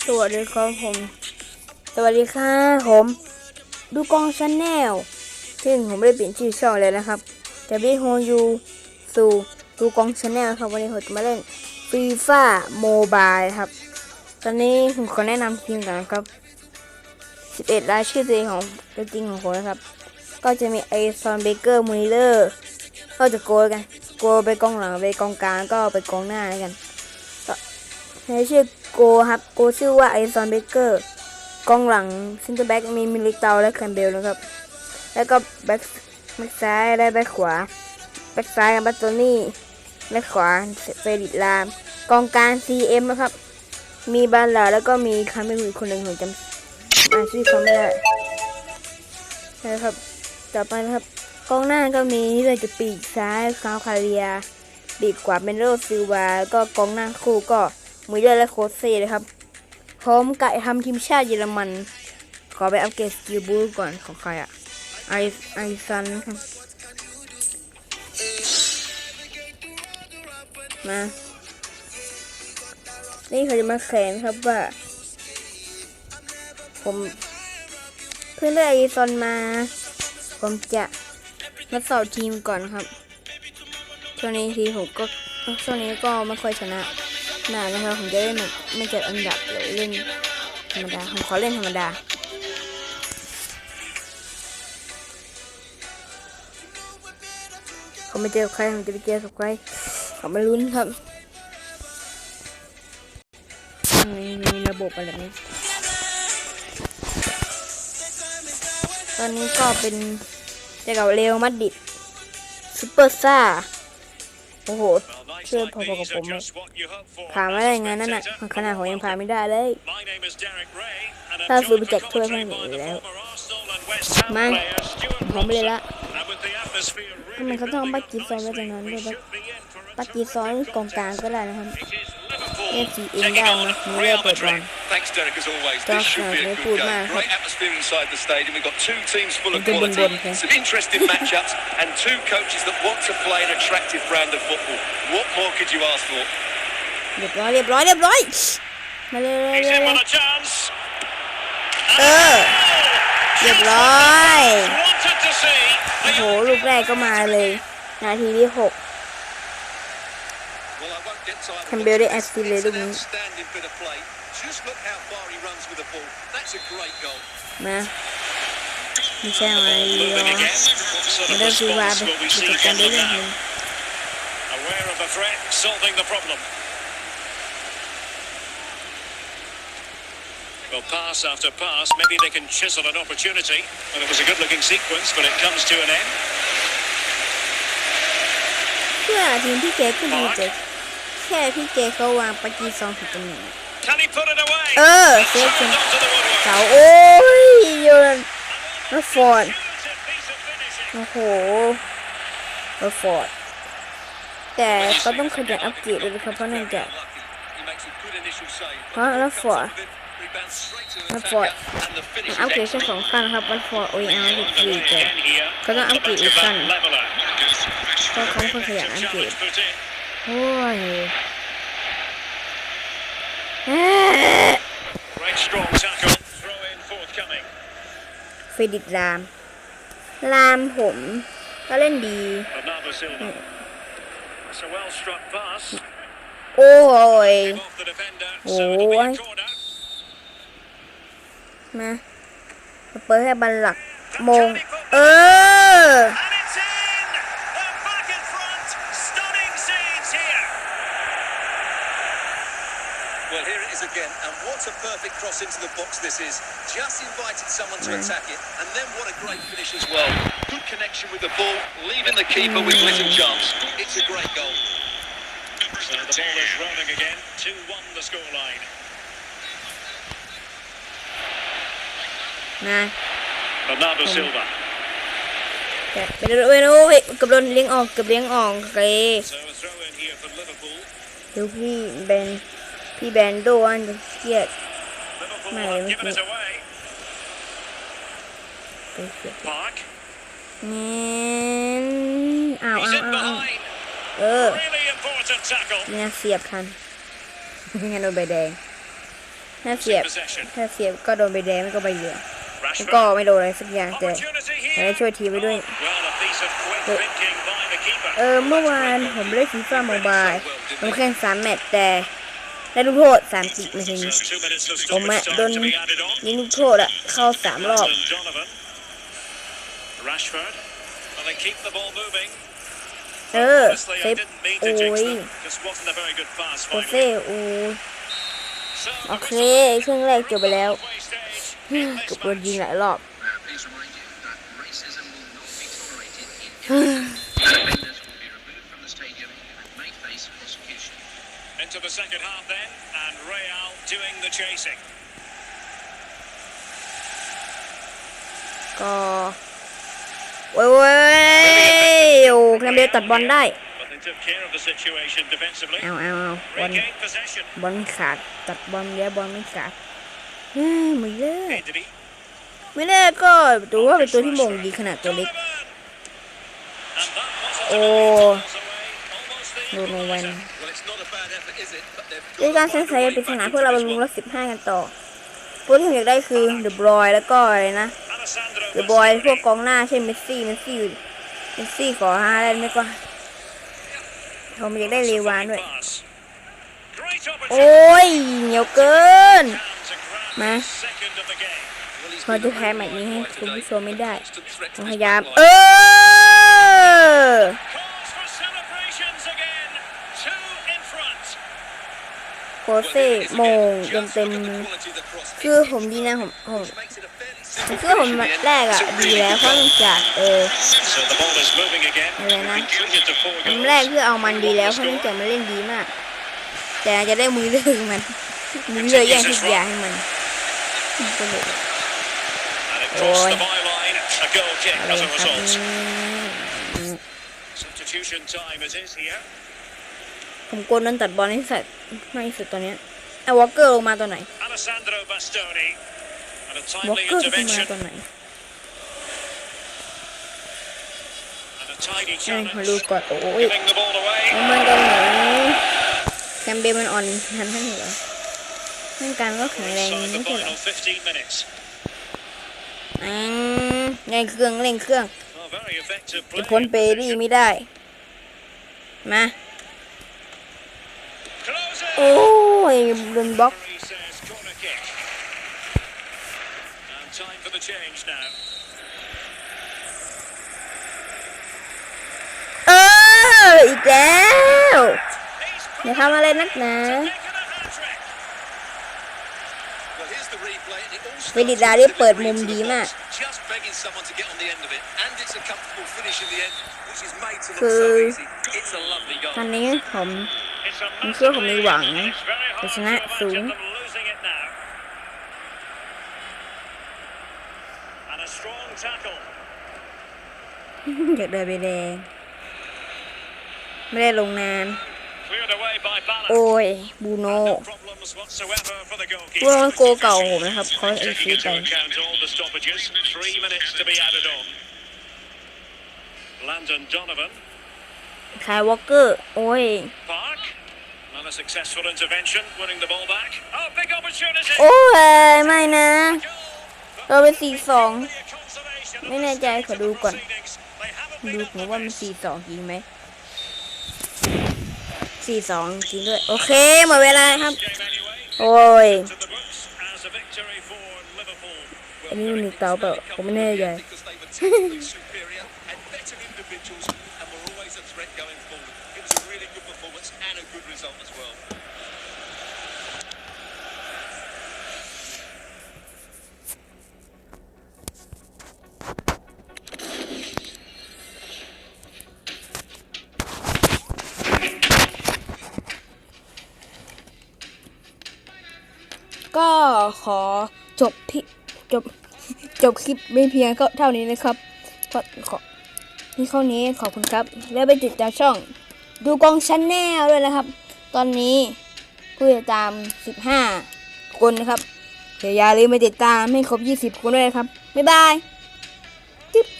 สวัสดีครับผม สวัสดีค่ะผม ดูกองชาแนลซึ่งผมไม่ได้เปลี่ยนชื่อช่องเลยนะครับจะพี่โฮยูสู่ดูกองชาแนลครับวันนี้ผมจะมาเล่นฟีฟ่าโมบายครับ ตอนนี้ผมขอแนะนำทีมก่อนนะครับ 11 รายชื่อตัวเองของตัวจริงของผมนะครับ ก็จะมีไอซอนเบเกอร์มูนิเลอร์ก็จะโกยกัน โกยไปกองหลังไปกองกลางก็ไปกองหน้ากันในชื่อ โกครับ โกชื่อว่าไอซอนเบเกอร์กองหลังซินเตอร์แบ็กมีมิลิเตาและแคมเบลนะครับ แล้วก็แบ็กแบ็กซ้ายและแบ็กขวา แบ็กซ้ายกับบัตโตนี่แบ็กขวาเฟรดิตลาม กองกลาง CM นะครับ มีบาลาแล้วก็มีคาเมรุอีกคนหนึ่งผมจำอ่านชื่อเขาไม่ได้นะครับต่อไปนะครับกองหน้าก็มีนี่เลยจะปีกซ้ายคาวคาเรียปีกขวาเป็นโรซิลวาแล้วก็กองหน้าคู่ก็ มุยเลอร์และโคเซ่เลยครับพร้อมกะทำทีมชาติเยอรมัน ขอไปอัปเกรดสกิลบูก่อนของใครอะไอไอซันครับมานี่เขาจะมาแข่งครับว่า ผมเพิ่งได้ไอซอนมา ผมจะมาสอบทีมก่อนครับช่วงนี้ทีผมก็ช่วงนี้ก็ไม่ค่อยชนะ นานนะครับผมจะเล่นไม่จัดอันดับเลยเล่นธรรมดาผมขอเล่นธรรมดาเขาไม่เจอใครผมจะไปเจอกับใครเขาไม่ลุ้นครับมีมีระบบอะไรนี้ ตอนนี้ก็เป็นเจอกับเรอัลมาดริดซูเปอร์ซ่า โอ้โห เชื่อพอๆกับผมเลยผ่านไม่ได้ไงนั่นน่ะขนาดผมยังผ่านไม่ได้เลยถ้าซื้อไปแจกถ้วยเพื่อนหนีแล้วมาผมไม่เลยละทำไมเขาต้องปักกีซอนไว้ตรงนั้นด้วยปะปักกีซอนกองกลางก็ได้นะครับ เล่นสีเองได้นะมีเล่เปิดบอล Thanks, Derek, as always. Dark This should be a side, good good man. game. Great atmosphere inside the stadium. We've got two teams full of Good one, quality, good one. some interesting matchups, and two coaches that want to play an attractive brand of football. What more could you ask for? เรียบร้อยเรียบร้อยเรียบร้อยมาเลยเลย He's เลย in เล with ย a chance. เออ เรียบร้อย Wanted to see โอ้โห ลูกแรกก็มาเลย นาทีที่หก Well, I won't get tired of Campbell watching did this. actually It's look an good. outstanding bit of play. Just look how far he runs with the ball. That's a great goal. มาไม่ใช่อะไรหรอ moving again. What sort ไม่ of ได้ซื้อว่า response ไป will we ดู see กัน from ได้ them ยังไง now? Aware of the threat, solving the problem. Well, pass after pass, maybe they can chisel an opportunity. And it was a good-looking sequence, but it comes to an end. เพื่อทีมพี่เจก็ดี แต่แค่พี่เจเขาวางปากีซองผิดตรงไหน Can he put it away? เออเซฟ Slammed จน onto the woodwork. เสาโอ้ยโยนรถฟอร์ด Intuitive piece of finishing. โอ้โหรถฟอร์ดแต่เขาต้องขยันอัปเกรดเลยนะครับเพราะเนื่องจาก He makes a good initial save. Huh? Ball That's comes what? up with it, rebounds straight to the That's what? attacker, and the finish อัป is เกรดแค่ excellent. สองขั้นครับรถฟอร์ดโอ้ยเอาสิบสี่ Underway แต่ again here. Có nó On the upgrade back of xanh. that leveller. ก็เขาเพิ่งขยันอัปเกรด Challenge put in. โอ้ยเอ๊ะ Great strong tackle. Throw in forthcoming. เฟรดิตราม รามผมก็เล่นดี Bernardo Silva. It's a well struck pass. โอ้ย Off the defender. Oh, So it'll be a I- corner. มาเปิดให้บัลลักมง เออ perfect cross into the box this is. Just invited someone to attack it, and then what a great finish as well. Good connection with the ball, leaving the keeper with little chance. It's a great goal. So the ball is rolling again. 2-1 the scoreline. มา Bernardo Silva. แต่ไปดูไปดูเฮ้ยเกับโดนเลี้ยงออกเกับเลี้ยงออกโอเค So a throw in here for Liverpool. ดูพี่แบนพี่แบนโดอันจะเครียด Liverpool Mate, have it given was it away. ไปเครียด Park. แงั้นอ้าว He's อ้าว in อ้าวอ้าว behind. เออ Really important tackle. เนี่ยเสียบทันงั้นโดนใบแดงถ้าเสียบ Possession. ถ้าเสียบก็โดนใบแดงไม่ก็ใบเหลืองแล้ว Rashford. ก็ไม่โดนอะไรสักอย่างแต่ Opportunity แต่ here. ได้ช่วยทีมไปด้วย Well, a piece of quick Well- thinking by the keeper. เออเมื่อวานผมเล่นฟีฟ่าโมบายผมแข่งสามแมตช์แต่ ได้ลูกโทษสามสิบนาที So two minutes of ผมอะ stoppage โดน time to be added on. ยิงลูกโทษอะเข้าสามรอบ Landon Donovan. Rashford. Well, they keep the ball moving. เออ Honestly, เซ I ฟ didn't mean โอ้ to jinx ย them. Just wasn't a very good pass โค finally. เซ่โอ้ย So โอ the เค whistle ครึ่งแรกจบไปแล้ว halfway stage เกื in อบ this โดนยิง match. หลายรอบ Into the second half then, and Real doing the chasing. ก็โว้ยเว้ยโอ้แคมเบลตัดบอลได้ But they took care of the situation defensively. เอาเอาเอาบอล Regained possession. บอลไม่ขาด ตัดบอลแล้วบอลไม่ขาดเฮ้ยไม่เลิก Anthony. ไม่เลิกก็ดูว่าเป็นตัวที่มงดีขนาดตัวเล็ก Donovan. And that wasn't Oh. a million miles away. Almost the ดูโนวัน equaliser. Well, it's not a bad effort, is it? But they've ด้วย got การ to ใช้ find สาย a way ปริศ back นา into เพื่อเรา this บำรุง one. รักสิบห้ากันต่อตัวที่ผมอยากได้คือเดอะบรอยแล้วก็อะไรนะ Alessandro เดอะบอยพวก Bastoni. กองหน้าเช่นเมสซี่เมสซี่เมสซี่ขอฮาแลนด์ไม่ก็ผมอยากได้เลวานด้วย Pass. Great โอ้ย opportunity. เหนียวเกิน Down to grab Ma. the second of the game. Well, he's พอ been จะ a แพ้ really แมตช์นี้ให้ quiet คุณ today. ผู้ชมไม่ได้ Constant threat ผ to ม his พยายาม back เอ line. อ โคเซโมงเต็มเต็มคือผมดีนะผมผมคือผมแรกอะดีแล้วเพราะมันจากเอออะไรนะผมแรกคือเอามันดีแล้วเพราะมันจากมันเล่นดีมาก แต่จะได้มือเลยมันมือเลยแย่งทุกอย่างให้มันโอ้ยอะไรครับ result. อืม Substitution time it is here. ผมกลัวโดนตัดบอลให้สัตว์มากที่สุดตอนเนี้ยไอ้วอลเกอร์ลงมาตอนไหน Alessandro Bastoni. And a วอล timely เกอร์ลงมา intervention ตอนไหน and a tidy เอ้ย challenge. มาดูก่อนโอ้ย Giving the ball away. เอามาตอนไหนแคมเบลมันอ่อนทันท่านเหรอร่างกายมันก็แข็งแรง Inside ไม่ the ใช่เหรอ final 15 minutes. อืมเร่งเครื่องเร่งเครื่อง Oh, very effective จะ play. พ้นเปรี่ไม่ได้ มา Close โโอ้ยโดนบล็อกเอออีกแล้วอย่าทำอะไรนักหนาเวลิดาได้เปิดมุมดีมาก คือตอนนี้ผม ผมเชื่อผมมีหวัง massive lead, and it's very hard จะช to นะ imagine สูง them losing it now. And a strong tackle. อยากเดินไปแดง ไม่ได้ลงนาน Cleared away by Bala. โอ้ย บูโน่ No problems whatsoever for the พวก goalkeeper. โกเก่าผมนะครับเขาเอ็ก Taking ซี into ไป account all the stoppages, three minutes to be added on. Landon Donovan, คายวอลเกอร์ โอ้ย Park, and a successful intervention, winning the ball back. Oh, big opportunity! โอ้ยไม่นะ Goal. เราเป็นสี่สอง Only a consolation of ไม่ the แน่ใจ state ขอ of ดู the ก่อน proceedings. They haven't ดู been ผม at ว่า their มัน best. สี่สองจริงไหมสี่สองจริงด้วย โอเคหมดเวลาครับ Game anyway. โอ้ย To the books as a victory for Liverpool. อันนี้มันหนึ่งเตาเปล่าผมไม่แน่ใจ ขอจบที่จบจบคลิปไม่เพียงเท่านี้นะครับขอขอที่เท่านี้ขอบคุณครับ แล้วไปติดตามช่อง ดูกองชั้นแนลด้วยนะครับ ตอนนี้ผู้ติดตาม 15 คนนะครับเดี๋ยวอย่าลืมไปติดตามให้ครบ 20 คนด้วยนะครับ บ๊ายบาย